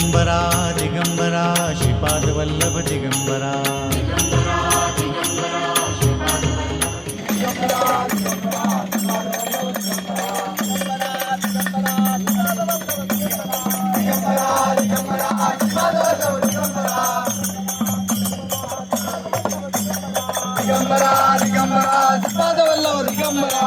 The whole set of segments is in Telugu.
దిగంబరా దిగంబరా శ్రీపాదవల్లభ దిగంబరా దిగంబరా దిగంబరా శ్రీపాదవల్లభ దిగంబరా దిగంబరా దిగంబరా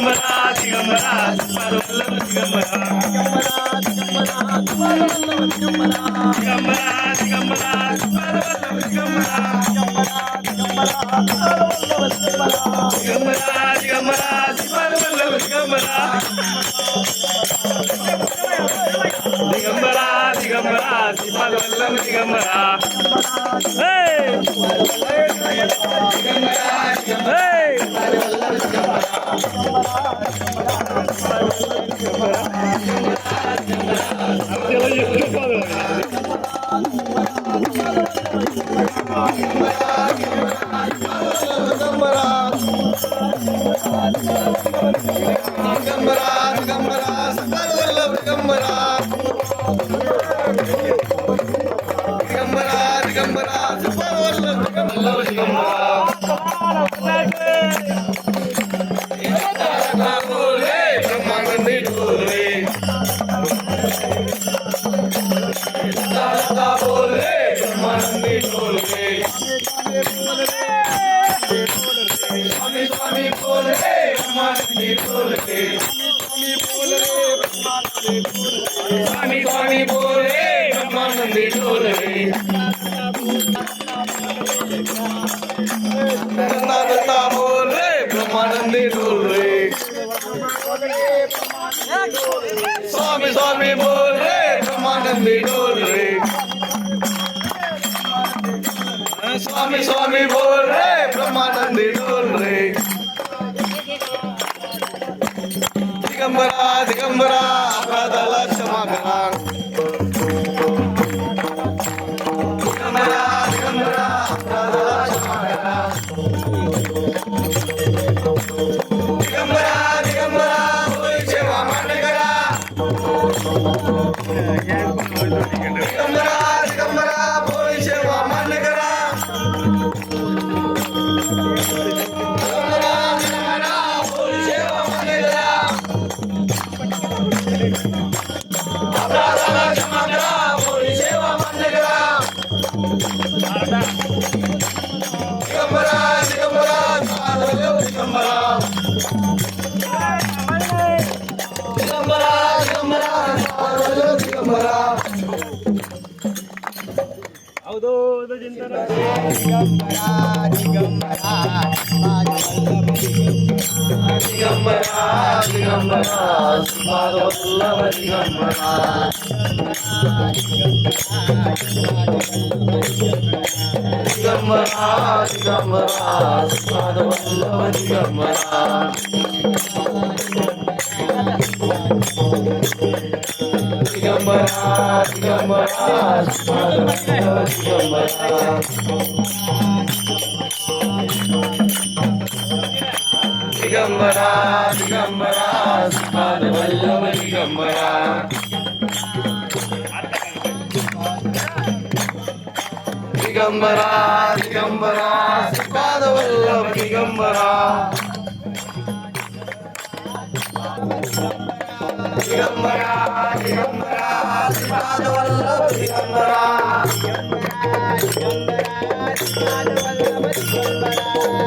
దిగంబరా దిగంబరా శ్రీపాదవల్లభ దిగంబరా దిగంబరా దిగంబరా శ్రీపాదవల్లభ దిగంబరా దిగంబరా దిగంబరా శ్రీపాదవల్లభ దిగంబరా దిగంబరా హే దిగంబరా దిగంబరా దిగంబరా దిగంబరా स्वामी स्वामी बोल रे ब्रह्मानंदी बोल बोल रे स्वामी स्वामी बोल बोल रे బ్రహ్మానంది డోలే స్వామి స్వామి బోలే బ్రహ్మానంది డోలే దిగంబరా దిగంబరా అపరాధాల క్షమాగరా దిగంబరా ಹೌದು திகம்பரா திகம்பரா சுபாகவல்லவ திகம்பரா திகம்பரா திகம்பரா சுபாகவல்லவ திகம்பரா திகம்பரா திகம்பரா சுபாகவல்லவ திகம்பரா திகம்பரா திகம்பரா பாத வல்லவ திகம்பரா திகம்பரா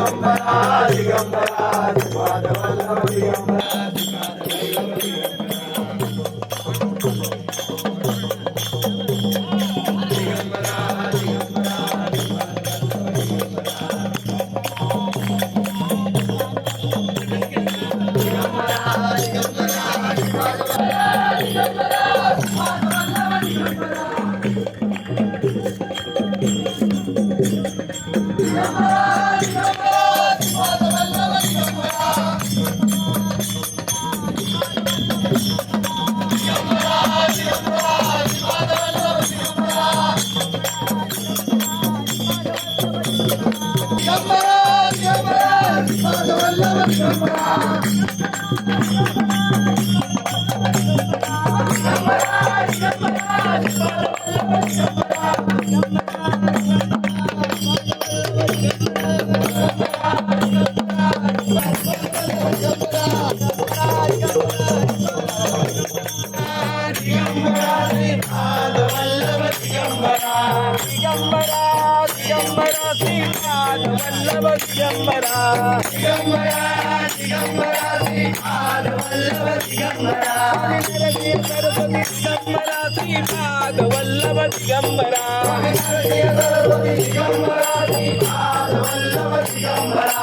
Yeah. ハハハハ! దిగంబరా శ్రీపాద వల్లభ దిగంబరా దిగంబరా దిగంబరా శ్రీపాద వల్లభ దిగంబరా సరస్వతి దిగంబరా శ్రీపాద వల్లభ దిగంబరా సరస్వతి దిగంబరా శ్రీపాద వల్లభ దిగంబరా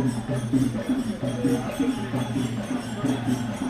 パッと。